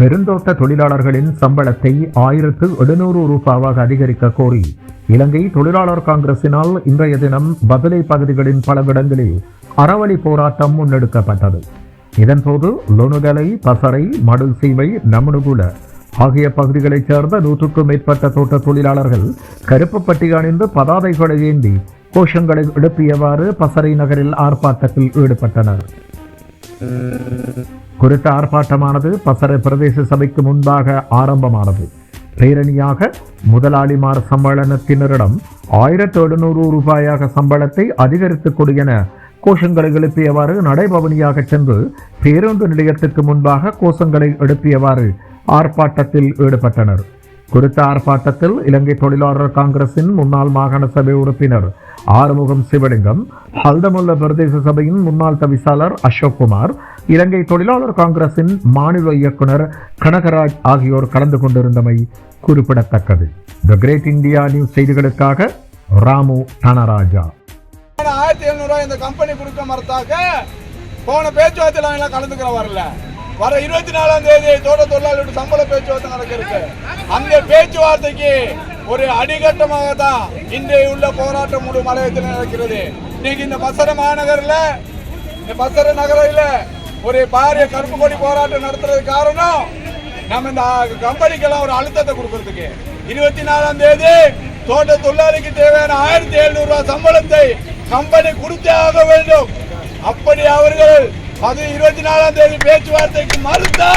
பெருந்தோட்ட தொழிலாளர்களின் சம்பளத்தை ஆயிரத்து எழுநூறு ரூபாவாக அதிகரிக்க கோரி இலங்கை தொழிலாளர் காங்கிரசினால் இன்றைய தினம் பதிலை பகுதிகளின் பல இடங்களில் அறவழி போராட்டம் முன்னெடுக்கப்பட்டது. இதன்போது லொனுகலை பசரை மடுல் சீவை நமனுகுல ஆகிய பகுதிகளைச் சேர்ந்த நூற்றுக்கும் மேற்பட்ட தோட்ட தொழிலாளர்கள் கருப்பு பட்டி அணிந்து பதாதைகளை ஏந்தி கோஷங்களை எழுப்பியவாறு பசரை நகரில் ஆர்ப்பாட்டத்தில் ஈடுபட்டனர். குறித்த ஆர்ப்பாட்டமானது பசறை பிரதேச சபைக்கு முன்பாக ஆரம்பமானது. பேரணியாக முதலாளிமார் சம்மேளனத்தினரிடம் ஆயிரத்து எழுநூறு ரூபாயாக சம்பளத்தை அதிகரித்துக் கொடு என கோஷங்களை எழுப்பியவாறு நடைபவனியாக சென்று பேருந்து நிலையத்துக்கு முன்பாக கோஷங்களை எழுப்பியவாறு ஆர்ப்பாட்டத்தில் ஈடுபட்டனர். குறித்த ஆர்ப்பாட்டத்தில் இலங்கை தொழிலாளர் காங்கிரசின் முன்னாள் மாகாண சபை உறுப்பினர் ஆறுமுகம் சிவலிங்கம் ஹல்தமுல்ல பிரதேச சபையின் முன்னாள் தவிசாளர் அசோக் குமார் இலங்கை தொழிலாளர் காங்கிரசின் மாநில இயக்குனர் கனகராஜ் ஆகியோர் கலந்து கொண்டிருந்தமை குறிப்பிடத்தக்கது. த கிரேட் இந்தியா நியூஸ் செய்திகளுக்காக ராமு தனராஜா. ஆயிரத்தி எழுநூறு இந்த கம்பெனி கொடுக்க மறுத்தாக்க போன பேச்சுவார்த்தையில் கலந்துக்கிற வரல. வர இருபத்தி நாலாம் தேதி தோட்ட தொழிலாளர்களுடைய சம்பள பேச்சுவார்த்தை நடக்க இருக்கு அந்த பேச்சுவார்த்தைக்கு ஒரு அடிகட்டமாக தான் இன்றைய உள்ள போராட்டம் முழு மலையத்தில் நடக்கிறது. இன்னைக்கு இந்த பசர மாநகரில் இந்த பசர நகரில் ஒரு பாரிய கருப்பு கொடி போராட்டம் நடத்துறது காரணம் நம்ம இந்த கம்பெனிக்கெல்லாம் ஒரு அழுத்தத்தை கொடுக்கறதுக்கு. இருபத்தி நாலாம் தேதி தோட்ட தொழிலாளிக்கு தேவையான ஆயிரத்தி எழுநூறு ரூபாய் சம்பளத்தை கம்பெனி கொடுத்தே ஆக வேண்டும். அப்படி அவர்கள் அது இருபத்தி நாலாம் தேதி பேச்சுவார்த்தைக்கு மறுத்தா